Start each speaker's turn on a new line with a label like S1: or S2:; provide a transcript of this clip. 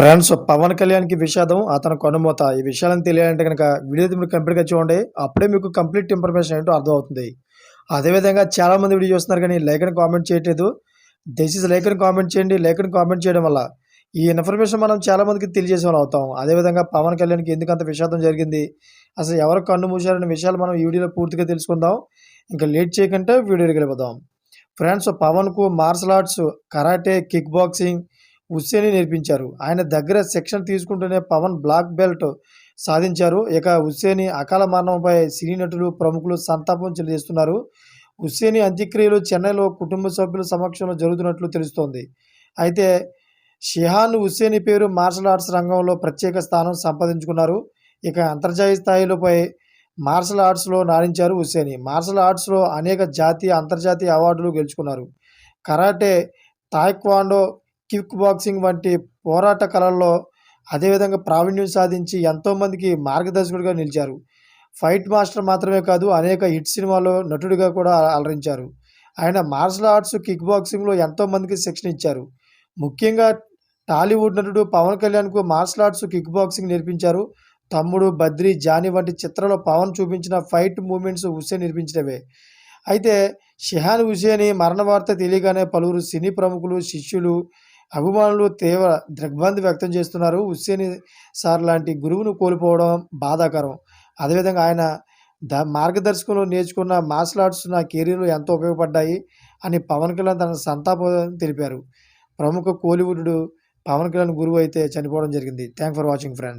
S1: Friends Pawan కళ్యాణ్కి విషాదం అతను కనుమూత. ఈ విషయాలను తెలియాలంటే కనుక వీడియో మీరు కంప్లీట్గా చూడండి. అప్పుడే మీకు కంప్లీట్ ఇన్ఫర్మేషన్ ఏంటో అర్థమవుతుంది. అదేవిధంగా చాలామంది వీడియో చూస్తున్నారు కానీ లైక్ని కామెంట్ చేయట్లేదు. దయచేసి లైక్ని కామెంట్ చేయండి. లైక్ని కామెంట్ చేయడం వల్ల ఈ ఇన్ఫర్మేషన్ మనం చాలామందికి తెలియజేసే వాళ్ళు అవుతాం. అదేవిధంగా పవన్ కళ్యాణ్కి ఎందుకంత విషాదం జరిగింది? అసలు ఎవరు కన్ను మూసారనే విషయాలు మనం ఈ వీడియోలో పూర్తిగా తెలుసుకుందాం. ఇంకా లేట్ చేయకుంటే వీడియోకి వెళ్ళిపోదాం. Friends పవన్కు martial arts karate kick boxing Hussaini నేర్పించారు. ఆయన దగ్గర శిక్షణ తీసుకుంటూనే పవన్ బ్లాక్ బెల్ట్ సాధించారు. ఇక హుస్సేని అకాల మరణంపై సినీ నటులు ప్రముఖులు సంతాపం చెల్లిస్తున్నారు హుస్సేని అంత్యక్రియలు చెన్నైలో కుటుంబ సభ్యుల సమక్షంలో జరుగుతున్నట్లు తెలుస్తోంది. అయితే షిహాన్ హుస్సేని పేరు మార్షల్ ఆర్ట్స్ రంగంలో ప్రత్యేక స్థానం సంపాదించుకున్నారు. ఇక అంతర్జాతీయ స్థాయిలపై మార్షల్ ఆర్ట్స్లో నారించారు హుస్సేని మార్షల్ ఆర్ట్స్లో అనేక జాతీయ అంతర్జాతీయ అవార్డులు గెలుచుకున్నారు. కరాటే తాయిక్వాండో కిక్ బాక్సింగ్ వంటి పోరాట కళల్లో అదేవిధంగా ప్రావీణ్యం సాధించి ఎంతోమందికి మార్గదర్శకుడిగా నిలిచారు. ఫైట్ మాస్టర్ మాత్రమే కాదు అనేక హిట్ సినిమాల్లో నటుడిగా కూడా అలరించారు. ఆయన మార్షల్ ఆర్ట్స్ కిక్ బాక్సింగ్లో ఎంతోమందికి శిక్షణ ఇచ్చారు. ముఖ్యంగా టాలీవుడ్ నటుడు పవన్ కళ్యాణ్కు మార్షల్ ఆర్ట్స్ కిక్ బాక్సింగ్ నేర్పించారు. తమ్ముడు బద్రి జానీ వంటి చిత్రంలో పవన్ చూపించిన ఫైట్ మూమెంట్స్ హుస్సేన్ నిర్మించినవే అయితే షిహాన్ హుసేని మరణ వార్త తెలియగానే పలువురు సినీ ప్రముఖులు శిష్యులు అభిమానులు తీవ్ర దిగ్భ్రాంతి వ్యక్తం చేస్తున్నారు. హుస్సేని సార్ లాంటి గురువును కోల్పోవడం బాధాకరం. అదేవిధంగా ఆయన ద మార్గదర్శకంలో నేర్చుకున్న మార్షల్ ఆర్ట్స్ నా కెరీర్లో ఎంతో ఉపయోగపడ్డాయి అని పవన్ కళ్యాణ్ తన సంతాపం తెలిపారు. ప్రముఖ కోలీవుడ్ పవన్ కళ్యాణ్ గురువు అయితే చనిపోవడం జరిగింది. Thank for watching friends.